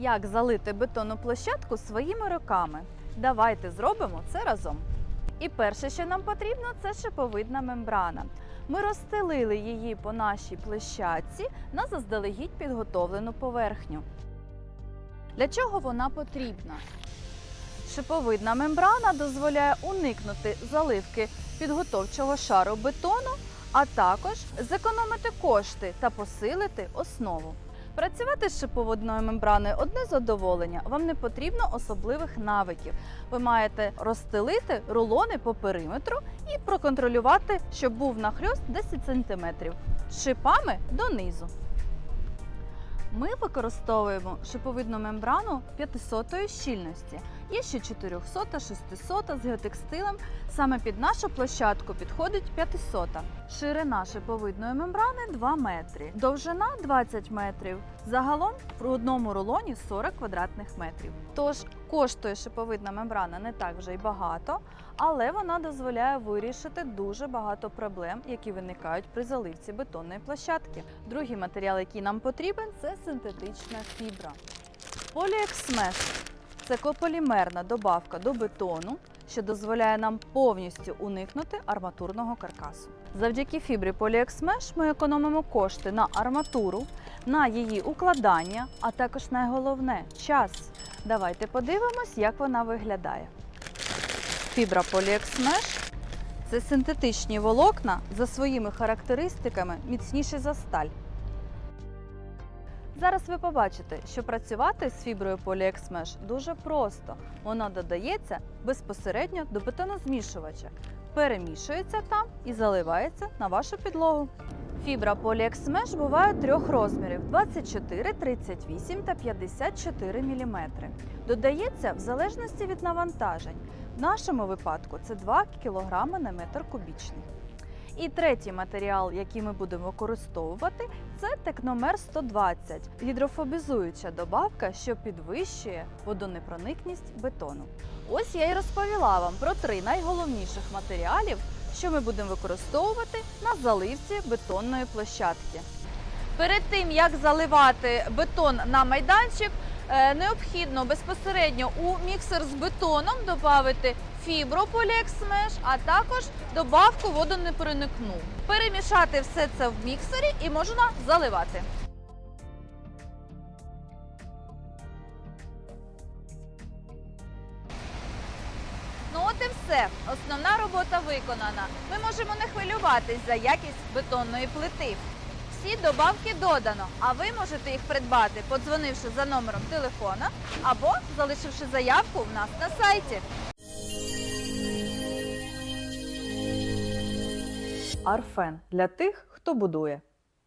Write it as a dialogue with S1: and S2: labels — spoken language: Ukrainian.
S1: Як залити бетонну площадку своїми руками? Давайте зробимо це разом. І перше, що нам потрібно, це шиповидна мембрана. Ми розстелили її по нашій площадці на заздалегідь підготовлену поверхню. Для чого вона потрібна? Шиповидна мембрана дозволяє уникнути заливки підготовчого шару бетону, а також зекономити кошти та посилити основу. Працювати з шиповидною мембраною одне задоволення. Вам не потрібно особливих навиків. Ви маєте розстелити рулони по периметру і проконтролювати, щоб був нахльост 10 см шипами донизу. Ми використовуємо шиповидну мембрану 500 щільності. Є ще 400, 600 з геотекстилем. Саме під нашу площадку підходить 500. Ширина шиповидної мембрани 2 метри, довжина 20 метрів. Загалом в одному рулоні 40 квадратних метрів. Тож коштує шиповидна мембрана не так вже й багато, але вона дозволяє вирішити дуже багато проблем, які виникають при заливці бетонної площадки. Другий матеріал, який нам потрібен, це синтетична фібра. Поліексмеш це кополімерна добавка до бетону, що дозволяє нам повністю уникнути арматурного каркасу. Завдяки фібрі поліексмеш ми економимо кошти на арматуру, на її укладання, а також найголовне час. Давайте подивимось, як вона виглядає. Фібра поліексмеш це синтетичні волокна за своїми характеристиками міцніші за сталь. Зараз ви побачите, що працювати з фіброю поліексмеш дуже просто. Вона додається безпосередньо до бетонозмішувача, перемішується там і заливається на вашу підлогу. Фібра поліексмеш буває трьох розмірів: 24, 38 та 54 мм. Додається в залежності від навантажень. В нашому випадку це 2 кг на метр кубічний. І третій матеріал, який ми будемо використовувати, це текномер 120 гідрофобізуюча добавка, що підвищує водонепроникність бетону. Ось я і розповіла вам про три найголовніших матеріалів, що ми будемо використовувати на заливці бетонної площадки. Перед тим як заливати бетон на майданчик, необхідно безпосередньо у міксер з бетоном додати фібру поліексмеш, а також добавку водонепроникну. Перемішати все це в міксері і можна заливати. Ну от і все. Основна робота виконана. Ми можемо не хвилюватись за якість бетонної плити. Всі добавки додано, а ви можете їх придбати, подзвонивши за номером телефона або залишивши заявку в нас на сайті. Арфен для тих, хто будує.